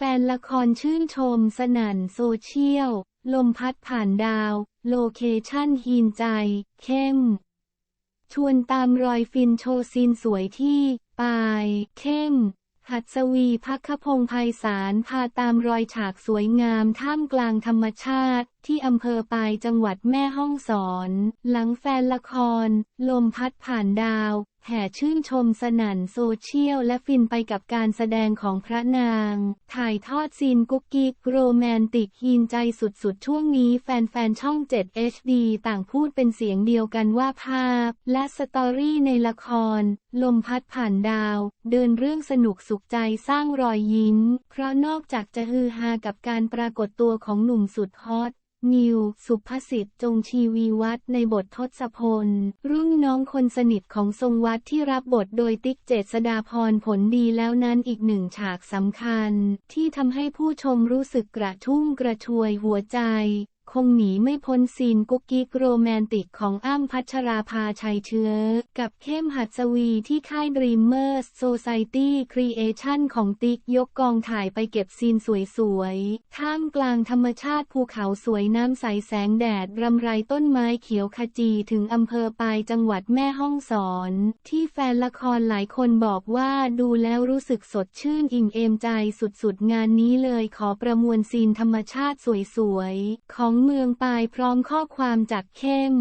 แฟนละครชื่นชมสนั่นโซเชียล ลมพัดผ่านดาว โลเคชั่นฮีนใจ เข้ม ชวนตามรอยฟินโชว์ซีนสวยที่ปาย เข้ม หัดสวีพักขพงศ์ไพศาลพาตามรอยฉากสวยงามท่ามกลางธรรมชาติ ที่อำเภอปายจังหวัดแม่ฮ่องสอน หลังแฟนละคร ลมพัดผ่านดาว แห่ชื่นชมสนั่นโซเชียลและฟินไปกับการแสดงของพระนาง ถ่ายทอดซีนกุ๊กกิ๊กโรแมนติกฮีนใจสุดๆ ช่วงนี้แฟนๆ ช่อง 7 HD ต่างพูดเป็นเสียงเดียวกันว่าภาพ และสตอรี่ในละคร ลมพัดผ่านดาว เดินเรื่องสนุกสุขใจสร้างรอยยิ้ม เพราะนอกจากจะฮือฮากับการปรากฏตัวของหนุ่มสุดฮอต นิว สุภสิทธิ์จงชีวีวัฒในบททศพล รุ่นน้องคนสนิทของทรงวัดที่รับบทโดยติ๊กเจษดาพรผลดีแล้วนั้นอีกหนึ่งฉากสำคัญ ที่ทำให้ผู้ชมรู้สึกกระทุ่มกระชวยหัวใจ คงหนีไม่พ้นซีนกุ๊กกิ๊กโรแมนติกของอ้ำพัชราภาชัยเชื้อ กับเข้มหัดสวีที่ค่าย Dreamers Society Creation ของติ๊กยกกองถ่ายไปเก็บซีนสวยๆ ท่ามกลางธรรมชาติภูเขาสวยน้ำใสแสงแดดรำไรต้นไม้เขียวขจีถึงอำเภอปายจังหวัดแม่ฮ่องสอน ที่แฟนละครหลายคนบอกว่าดูแล้วรู้สึกสดชื่นอิ่มเอมใจสุดๆ งานนี้เลยขอประมวลซีนธรรมชาติสวยๆ ของเมืองปายพร้อมข้อความจากเข้ม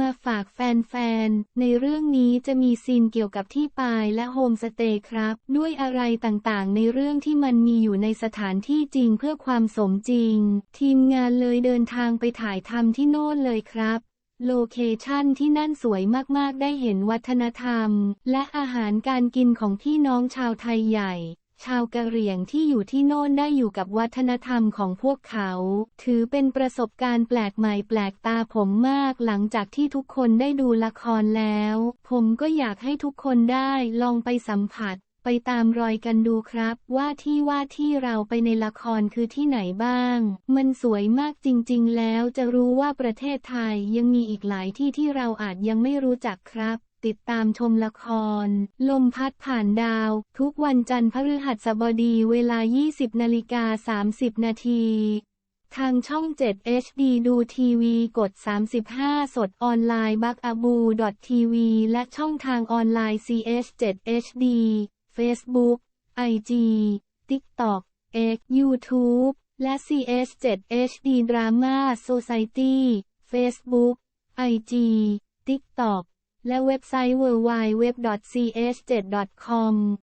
มาฝากแฟนๆ ในเรื่องนี้จะมีซีนเกี่ยวกับที่ปายและโฮมสเตย์ครับ ด้วยอะไรต่างๆ ในเรื่องที่มันมีอยู่ในสถานที่จริงเพื่อความสมจริง ทีมงานเลยเดินทางไปถ่ายทำที่โน่นเลยครับโลเคชั่นที่นั่นสวยมาก ๆ ได้เห็นวัฒนธรรม และอาหารการกินของพี่น้องชาวไทยใหญ่ ชาวกะเหรี่ยงที่อยู่ที่โน่นได้อยู่กับวัฒนธรรมของพวกเขา ถือเป็นประสบการณ์แปลกใหม่แปลกตาผมมากหลังจากที่ทุกคนได้ดูละครแล้ว ผมก็อยากให้ทุกคนได้ลองไปสัมผัส ไปตามรอยกันดูครับ ว่าที่ว่าที่เราไปในละครคือที่ไหนบ้าง มันสวยมากจริง ๆ แล้วจะรู้ว่าประเทศไทยยังมีอีกหลายที่ที่เราอาจยังไม่รู้จักครับ ติดตามชมละคร ลมพัดผ่านดาว ทุกวันจันทร์พฤหัสบดีเวลา 20นาฬิกา30 นาที ทางช่อง 7 HD ดูทีวีกด 35 สดออนไลน์บักอบูทีวีและช่องทางออนไลน์ CS 7 HD Facebook IG TikTok X YouTube และ CS 7 HD Drama Society Facebook IG TikTok และเว็บไซต์ www.cs7.com